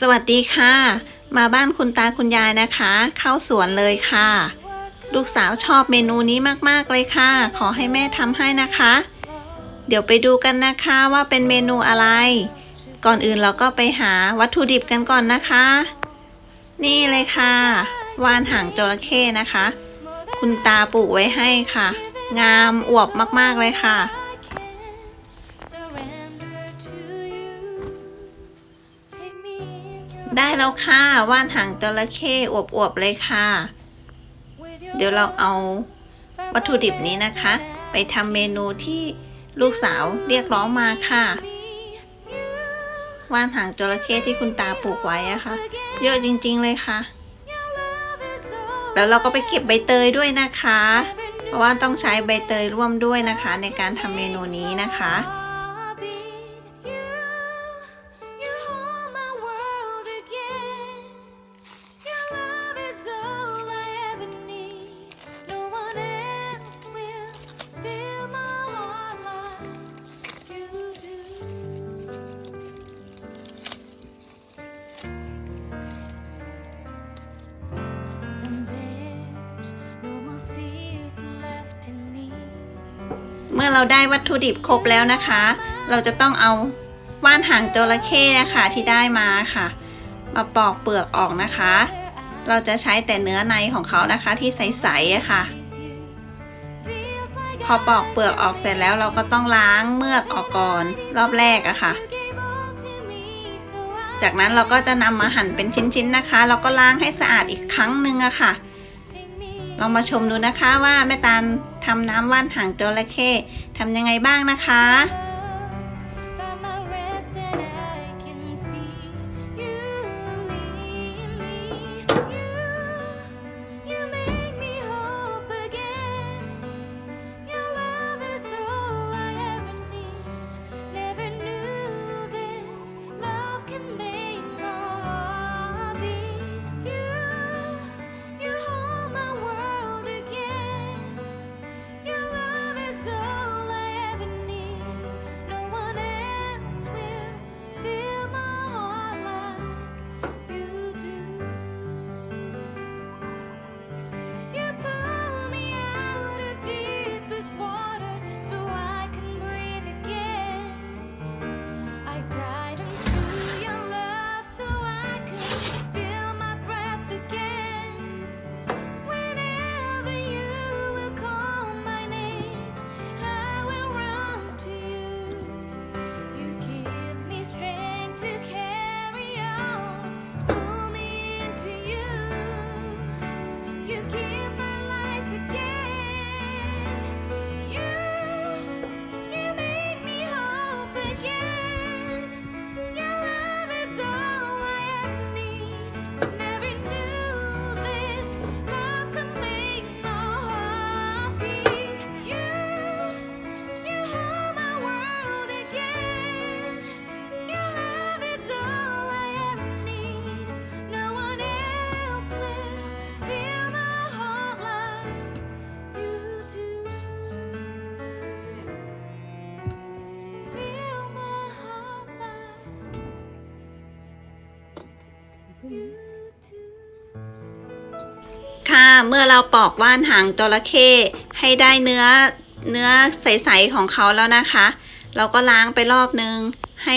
สวัสดีค่ะ มาบ้านคุณตาคุณยายนะคะ เข้าสวนเลยค่ะ ลูกสาวชอบเมนูนี้มากๆเลยค่ะ ขอให้แม่ทำให้นะคะ เดี๋ยวไปดูกันนะคะว่าเป็นเมนูอะไร ก่อนอื่นเราก็ไปหาวัตถุดิบกันก่อนนะคะ นี่เลยค่ะวานหางจระเข้นะคะ คุณตาปลูกไว้ให้ค่ะ งามอวบมากๆเลยค่ะ ได้แล้วค่ะว่านหางจระเข้อวบๆเลยค่ะ เดี๋ยวเราเอาวัตถุดิบนี้นะคะ ไปทำเมนูที่ลูกสาวเรียกร้องมาค่ะว่านหางจระเข้ที่คุณตาปลูกไว้อะค่ะ เยอะจริง ๆ เลยค่ะ แล้วเราก็ไปเก็บใบเตยด้วยนะคะ เพราะว่าต้องใช้ใบเตยร่วมด้วยนะคะ ในการทำเมนูนี้นะคะ เมื่อเราได้วัตถุดิบครบแล้วนะคะ เราจะต้องเอาว่านหางจระเข้นะคะที่ได้มาค่ะ มาปอกเปลือกออกนะคะ เราจะใช้แต่เนื้อในของเขานะคะที่ใสๆอะค่ะ พอปอกเปลือกออกเสร็จแล้วเราก็ต้องล้างเมือกออกก่อนรอบแรกอะค่ะ จากนั้นเราก็จะนำมาหั่นเป็นชิ้นๆนะคะแล้วก็ล้างให้สะอาดอีกครั้งหนึ่งอะค่ะ เรามาชมดูนะคะว่าแม่ตาลทำน้ำว่านหางจระเข้ทำยังไงบ้างนะคะ ค่ะเมื่อเราปอกว่านหางจระเข้ให้ได้เนื้อเนื้อใสๆของเขาแล้วนะคะ เราก็ล้างไปรอบนึง ให้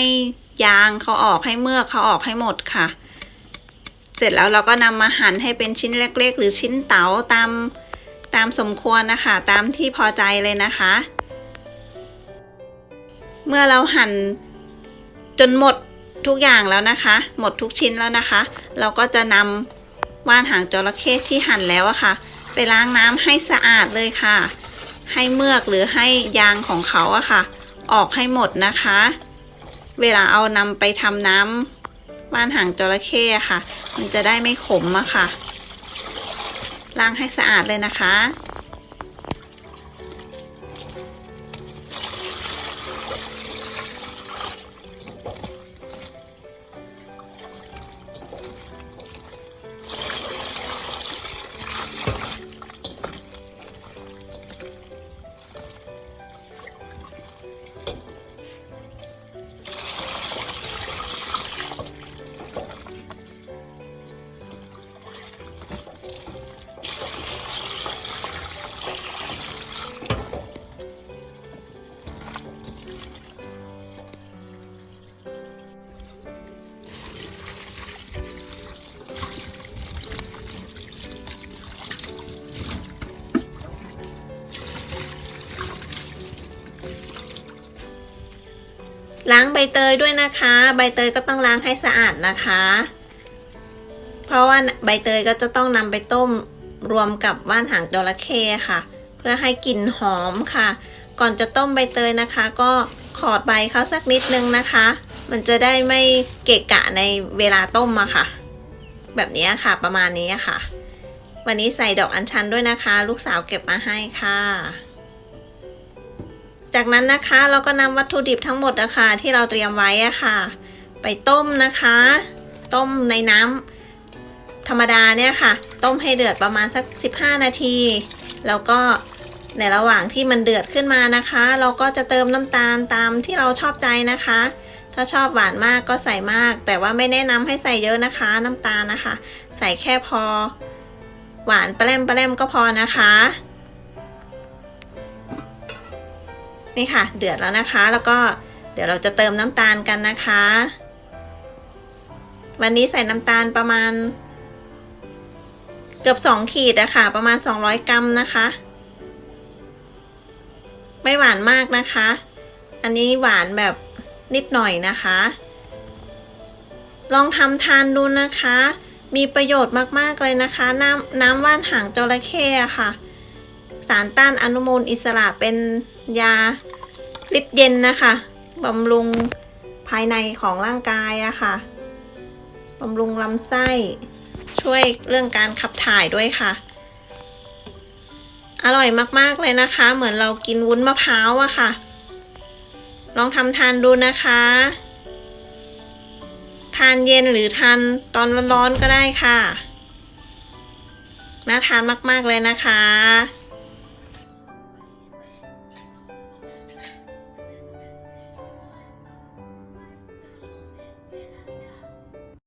ยางเขาออกให้เมือกเขาออกให้หมดค่ะ เสร็จแล้วเราก็นำมาหั่นให้เป็นชิ้นเล็ก ๆ หรือชิ้นเต๋าตามตามสมควรนะคะ ตามที่พอใจเลยนะคะ เมื่อเราหั่นจนหมด ทุกอย่างแล้วนะคะ หมดทุกชิ้นแล้วนะคะ เราก็จะนำว่านหางจระเข้ที่หั่นแล้วอะค่ะ ไปล้างน้ำให้สะอาดเลยค่ะ ให้เมือกหรือให้ยางของเขาอะค่ะ ออกให้หมดนะคะ เวลาเอานำไปทำน้ำว่านหางจระเข้อะค่ะ มันจะได้ไม่ขมอะค่ะล้างให้สะอาดเลยนะคะ ล้างใบเตยด้วยนะคะ ใบเตยก็ต้องล้างให้สะอาดนะคะ เพราะว่าใบเตยก็จะต้องนำไปต้มรวมกับว่านหางจระเข้ค่ะ เพื่อให้กลิ่นหอมค่ะ ก่อนจะต้มใบเตยนะคะ ก็ขอดใบเขาสักนิดนึงนะคะ มันจะได้ไม่เกะกะในเวลาต้มอะค่ะ แบบนี้ค่ะประมาณนี้ค่ะ วันนี้ใส่ดอกอัญชันด้วยนะคะ ลูกสาวเก็บมาให้ค่ะ จากนั้นนะคะเราก็นำวัตถุดิบทั้งหมดนะคะที่เราเตรียมไว้อะค่ะ ไปต้มนะคะ ต้มในน้ำธรรมดาเนี่ยค่ะ ต้มให้เดือดประมาณสัก 15 นาที แล้วก็ในระหว่างที่มันเดือดขึ้นมานะคะ เราก็จะเติมน้ำตาลตามที่เราชอบใจนะคะ ถ้าชอบหวานมากก็ใส่มาก แต่ว่าไม่แนะนำให้ใส่เยอะนะคะ น้ำตาลนะคะ ใส่แค่พอ หวานแปร่มแปร่มก็พอนะคะ นี่ค่ะ เดือดแล้วนะคะ แล้วก็เดี๋ยวเราจะเติมน้ำตาลกันนะคะ วันนี้ใส่น้ำตาลประมาณ เกือบ2ขีดอะค่ะ ประมาณ 200 กรัมนะคะ ไม่หวานมากนะคะ อันนี้หวานแบบนิดหน่อยนะคะ ลองทำทานดูนะคะ มีประโยชน์มากๆเลยนะคะ น้ำน้ำว่านหางจระเข้ค่ะสารต้านอนุมูลอิสระเป็นยา ฤทธิ์เย็นนะคะบำรุงภายในของร่างกายอะค่ะบำรุงลำไส้ช่วยเรื่องการขับถ่ายด้วยค่ะ อร่อยมากๆเลยนะคะ เหมือนเรากินวุ้นมะพร้าวอะค่ะ ลองทำทานดูนะคะ ทานเย็นหรือทานตอนร้อนๆก็ได้ค่ะ น่าทานมากๆเลยนะคะ